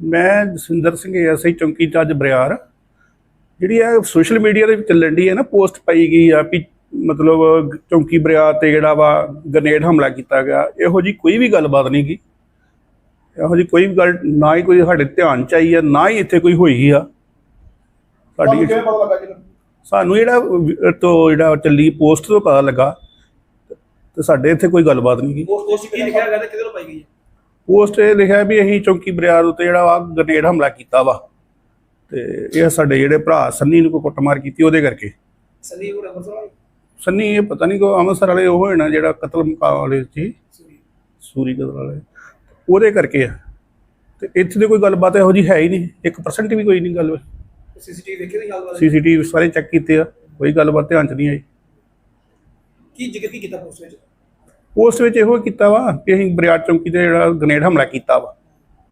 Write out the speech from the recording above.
ਮੈਂ ਜਸਵਿੰਦਰ ਸਿੰਘ ਐਸਆਈ ਚੌਂਕੀ ਜੱਜ ਬਰਿਆਰ ਜਿਹੜੀ ਆ ਸੋਸ਼ਲ ਮੀਡੀਆ ਦੇ ਵਿੱਚ ਚੱਲਣ ਦੀ ਹੈ ਨਾ ਪੋਸਟ ਪਾਈ ਗਈ ਆ ਵੀ ਮਤਲਬ ਚੌਂਕੀ ਬਰਿਆਰ ਤੇ ਜਿਹੜਾ ਵਾ ਗ੍ਰਨੇਡ ਹਮਲਾ ਕੀਤਾ ਗਿਆ ਇਹੋ ਜੀ ਕੋਈ ਵੀ ਗੱਲਬਾਤ ਨਹੀਂ ਗੀ। ਇਹੋ ਜੀ ਕੋਈ ਵੀ ਗੱਲ ਨਾ ਹੀ ਕੋਈ ਸਾਡੇ ਧਿਆਨ ਚ ਆਈ ਆ ਨਾ ਹੀ ਇੱਥੇ ਕੋਈ ਹੋਈ ਆ। ਸਾਡੀ ਸਾਨੂੰ ਜਿਹੜਾ ਤੋਂ ਜਿਹੜਾ ਚੱਲੀ ਪੋਸਟ ਤੋਂ ਪਤਾ ਲੱਗਾ ਤੇ ਸਾਡੇ ਇੱਥੇ ਕੋਈ ਗੱਲਬਾਤ ਨਹੀਂ ਗੀ। ਉਸ ਉਸ ਕੀ ਲਿਖਿਆ ਗਿਆ ਤੇ ਕਿਹਦੇ ਨੂੰ ਪਾਈ ਗਈ ਹੈ? ਪੋਸਟ ਇਹ ਲਿਖਿਆ ਵੀ ਅਸੀਂ ਚੌਂਕੀ ਬਰਿਆਰ ਉੱਤੇ ਜਿਹੜਾ ਵਾ ਗ੍ਰਨੇਡ ਹਮਲਾ ਕੀਤਾ ਵਾ। ਤੇ ਇਹ ਸਾਡੇ ਜਿਹੜੇ ਭਰਾ ਸੰਨੀ ਨੂੰ ਕੋਈ ਕੁੱਟਮਾਰ ਕੀਤੀ ਉਹਦੇ ਕਰਕੇ। ਸੰਦੀਪ ਉਹ ਅੰਮ੍ਰਿਤਸਰ ਵਾਲੀ? ਸੰਨੀ ਇਹ ਪਤਾ ਨਹੀਂ ਕੋ ਅੰਮ੍ਰਿਤਸਰ ਵਾਲੇ ਉਹ ਹੋਣਾ ਜਿਹੜਾ ਕਤਲ ਮੁਕਾਬਲੇ ਸੀ। ਸੂਰੀ। ਕਤਲ ਵਾਲੇ। ਉਹਦੇ ਕਰਕੇ ਆ। ਤੇ ਇੱਥੇ ਦੀ ਕੋਈ ਗੱਲਬਾਤ ਇਹੋ ਜੀ ਹੈ ਹੀ ਨਹੀਂ। 1% ਵੀ ਕੋਈ ਨਹੀਂ ਗੱਲ। ਸੀਸੀਟੀਵੀ ਦੇਖੀ ਨਹੀਂ ਹਾਲ ਸੀਸੀਟੀਵੀ ਸਾਰੇ ਚੈੱਕ ਕੀਤੇ ਆ। ਕੋਈ ਗੱਲਬਾਤ ਧਿਆਨ ਚ ਨਹੀਂ ਆਈ। ਕੀ ਜ਼ਿਕਰ ਕੀ ਕੀਤਾ ਪੋਸਟ ਵਿੱਚ? ਉਸ ਵਿੱਚ ਇਹੋ ਕੀਤਾ ਵਾ ਕਿ ਅਸੀਂ ਬਰਿਆਰ ਚੌਂਕੀ ਤੇ ਜਿਹੜਾ ਗ੍ਰਨੇਡ ਹਮਲਾ ਕੀਤਾ ਵਾ।